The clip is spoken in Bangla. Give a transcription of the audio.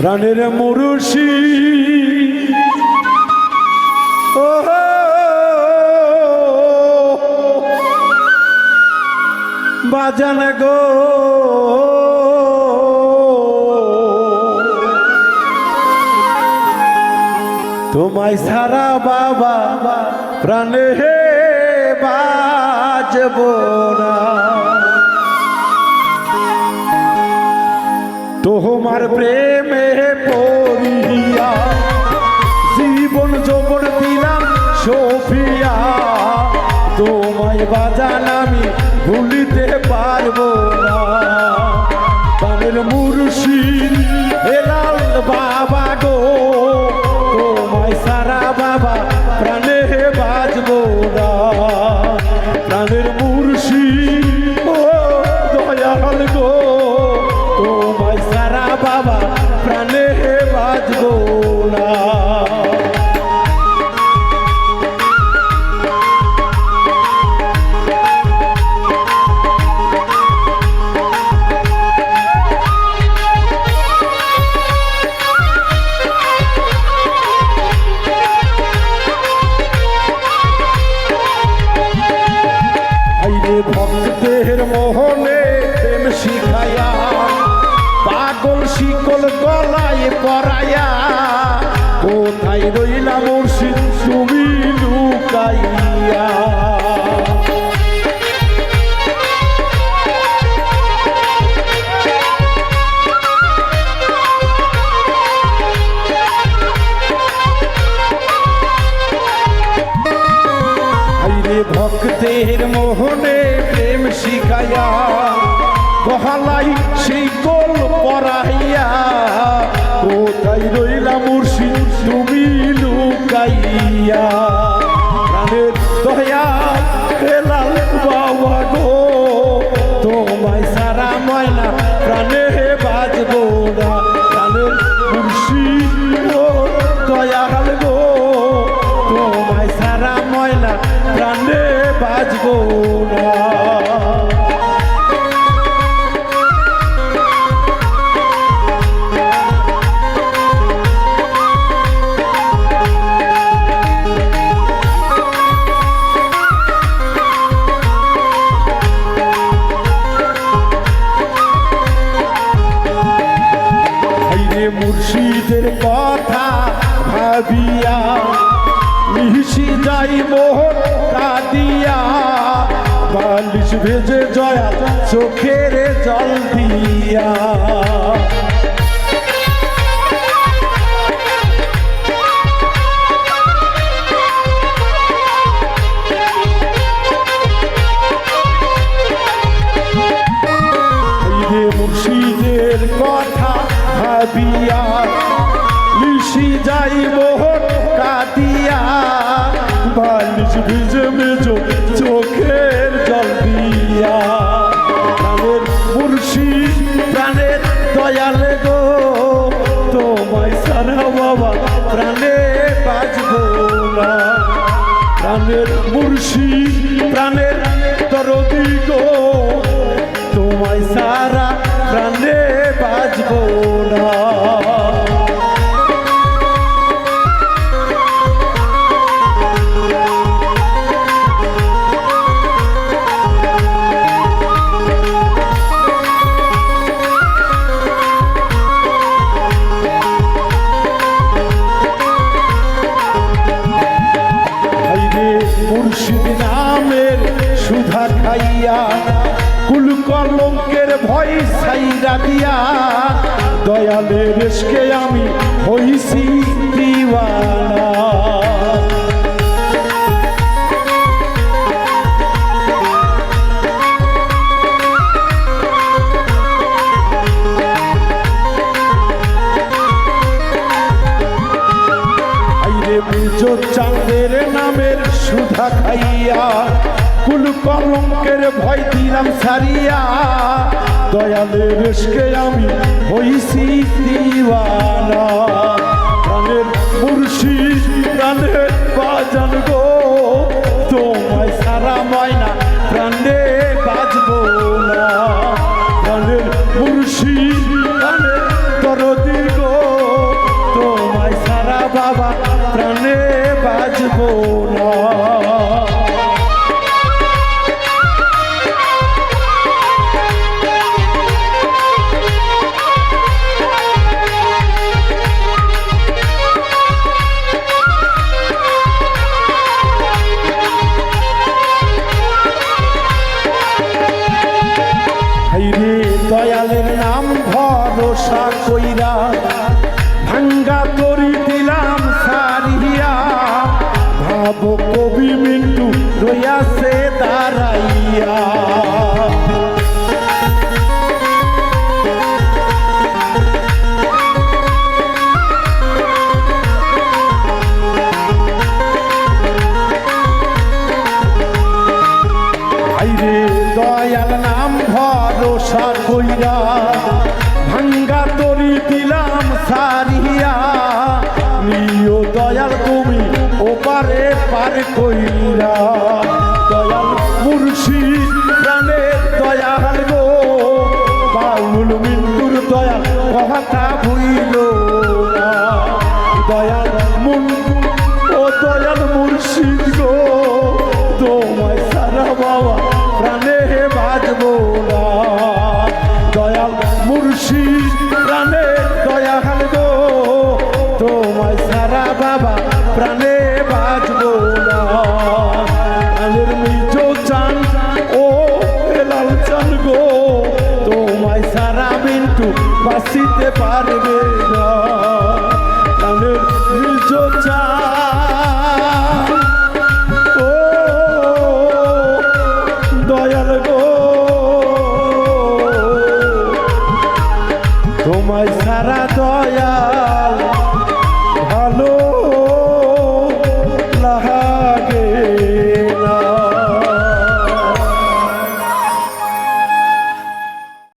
প্রাণের মরুষি বাজান গো। তোমায় সারা বাবা প্রাণে বাজব না। বাজান আমি ভুলিতে পারব না। তাদের মুর্শিদ হেলাল বাবা গো। কোথায় রইলা মুর্শিদ তুমি লুকাইয়া? ভক্তের মোহনে প্রেম শিখায়া গহালাই সেই গোল পরাইয়া, কোথায় রইলা মুর্শিদ মুর্শিদের কথা ভাবিয়া মিশি যাই মোহন কাঁদিয়া বালিশ ভেজে জয়া চোখের জল দিয়া। ভিজে মেজো চোখের জল দিয়া। প্রাণের মুর্শিদ প্রাণের দয়াল গো, তোমায় সারা বাবা প্রাণে বাজবো না। প্রাণের মুর্শিদ প্রাণের দরদি গো, তোমায় সারা প্রাণে বাজবো না। সাইরা দিয়া, দয়ালের রেশকে আমি হইছি দিওয়ানা। মেজো চাঁদের নামের সুধা খাইয়া কুল কলঙ্কের ভয় দিলাম সারিয়া দয়ালের রেশকে আমি হইছি দিওয়ানা। প্রাণের মুর্শিদ প্রাণের বাজান গো। রইয়াছে দাঁড়াইয়া। দয়াল নাম ভরসা কইরা, ভাঙ্গা তরি দিলাম সারিয়া। নিও দয়াল তুমি ওপারে পার কইরা। কথা ভুইল। বাঁচিতে পারবে না। তোমায় সারা দয়াল ভালো